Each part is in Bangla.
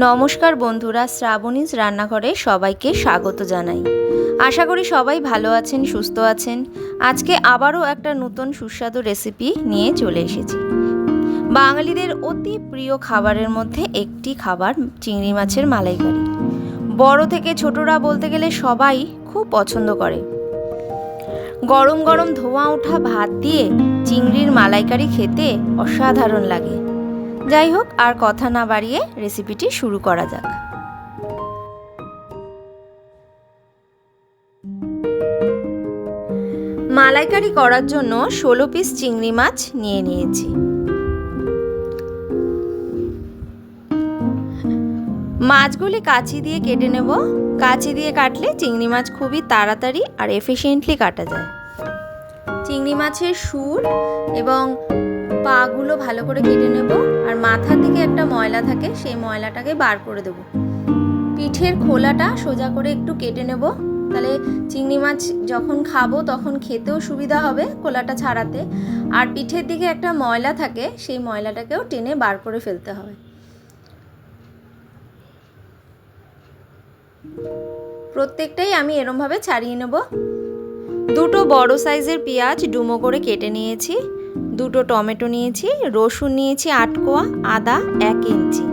নমস্কার বন্ধুরা, শ্রাবণীজ রান্নাঘরে সবাইকে স্বাগত জানাই। আশা করি সবাই ভালো আছেন, সুস্থ আছেন। আজকে আবারও একটা নতুন সুস্বাদু রেসিপি নিয়ে চলে এসেছি। বাঙালিদের অতি প্রিয় খাবারের মধ্যে একটি খাবার চিংড়ি মাছের মালাইকারি। বড় থেকে ছোটরা বলতে গেলে সবাই খুব পছন্দ করে। গরম গরম ধোঁয়া ওঠা ভাত দিয়ে চিংড়ির মালাইকারি খেতে অসাধারণ লাগে। যাই হোক, আর কথা না বাড়িয়ে রেসিপিটি শুরু করা যাক। মালাইকারি করার জন্য ষোলো পিস চিংড়ি মাছ নিয়ে নিয়েছি। মাছগুলি কাচি দিয়ে কেটে নেব। কাচি দিয়ে কাটলে চিংড়ি মাছ খুবই তাড়াতাড়ি আর এফিসিয়েন্টলি কাটা যায়। চিংড়ি মাছের সুর এবং পাগুলো ভালো করে কেটে নেব আর মাথার দিকে একটা ময়লা থাকে, সেই ময়লাটাকে বার করে দেব। পিঠের খোলাটা সোজা করে একটু কেটে নেব। তাহলে চিংড়ি মাছ যখন খাব তখন খেতেও সুবিধা হবে খোলাটা ছাড়াতে। আর পিঠের দিকে একটা ময়লা থাকে, সেই ময়লাটাকেও টেনে বার করে ফেলতে হবে। প্রত্যেকটাই আমি এরমভাবে ছাড়িয়ে নেব। দুটো বড় সাইজের পেঁয়াজ ডুমো করে কেটে নিয়েছি। দুটো টমেটো নিয়েছি, রসুন নিয়েছি আট কোয়া, আদা এক ইঞ্চি।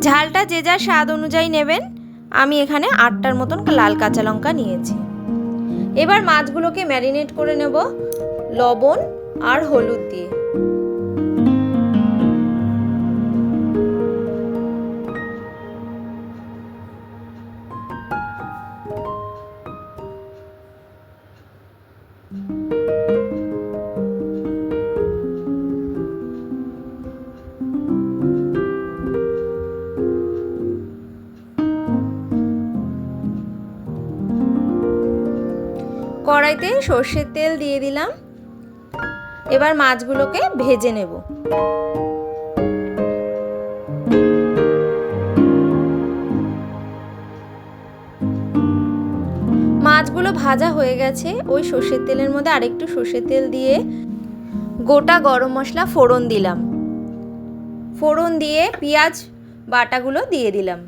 ঝালটা যে যার স্বাদ অনুযায়ী নেবেন, আমি এখানে আটটার মতন লাল কাঁচা লঙ্কা নিয়েছি। এবার মাছগুলোকে ম্যারিনেট করে নেব, লবণ আর হলুদ দিয়ে। কড়াইতে সর্ষের তেল দিয়ে দিলাম। এবার মাছগুলোকে ভেজে নেব। মাছগুলো ভাজা হয়ে গেছে। ওই সর্ষের তেলের মধ্যে আরেকটু সর্ষের তেল দিয়ে গোটা গরম মশলা ফোড়ন দিলাম। ফোড়ন দিয়ে পেঁয়াজ বাটাগুলো দিয়ে দিলাম।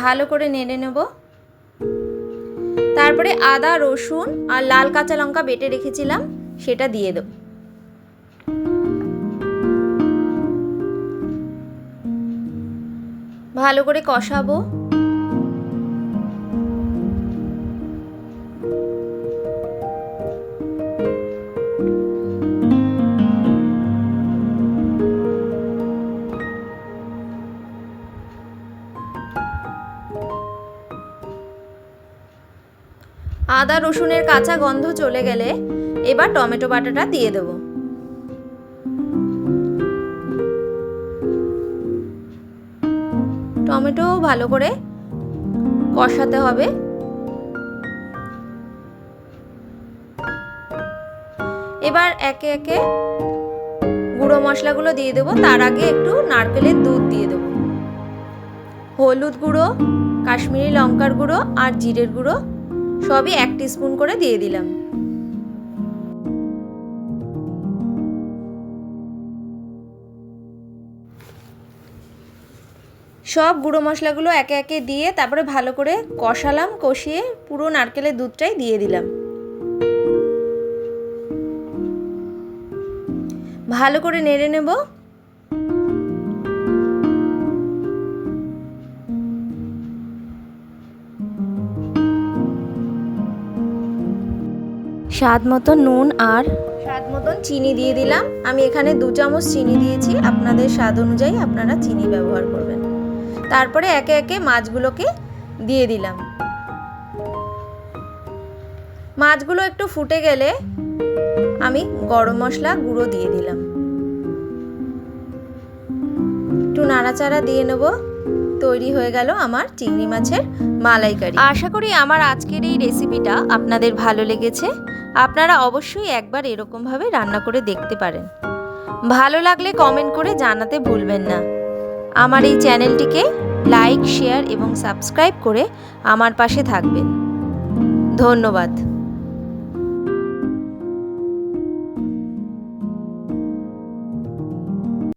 ভালো করে নেড়ে নেব। তারপরে আদা, রসুন আর লাল কাঁচা লঙ্কা বেটে রেখেছিলাম, সেটা দিয়ে দেব। ভালো করে কষাবো। আদা, রসুনের কাঁচা গন্ধ চলে গেলে এবার টমেটো বাটাটা দিয়ে দেব। টমেটো ভালো করে কষাতে হবে। এবার একে একে গুঁড়ো মশলাগুলো দিয়ে দেবো। তার আগে একটু নারকেলের দুধ দিয়ে দেবো। হলুদ গুঁড়ো, কাশ্মীরি লঙ্কার গুঁড়ো আর জিরের গুঁড়ো সবই এক স্পুন করে দিয়ে দিলাম। সব গুঁড়ো মশলাগুলো একে একে দিয়ে তারপরে ভালো করে কষালাম, কষিয়ে পুরো নারকেলের দুধটাই দিয়ে দিলাম। ভালো করে নেড়ে নেব। স্বাদ মতো নুন আর স্বাদ মতন চিনি দিয়ে দিলাম। আমি এখানে দু চামচ চিনি দিয়েছি। আপনাদের স্বাদ অনুযায়ী আপনারা চিনি ব্যবহার করবেন। তারপরে একে একে মাছগুলোকে দিয়ে দিলাম। মাছগুলো একটু ফুটে গেলে আমি গরম মশলা গুঁড়ো দিয়ে দিলাম। একটু নাড়াচাড়া দিয়ে নেব। তৈরি হয়ে গেল আমার চিংড়ি মাছের মালাইকারি। আশা করি আমার আজকের এই রেসিপিটা আপনাদের ভালো লেগেছে। আপনারা অবশ্যই একবার এরকমভাবে রান্না করে দেখতে পারেন। ভালো লাগলে কমেন্ট করে জানাতে ভুলবেন না। আমার এই চ্যানেলটিকে লাইক শেয়ার এবং সাবস্ক্রাইব করে আমার পাশে থাকবেন। ধন্যবাদ।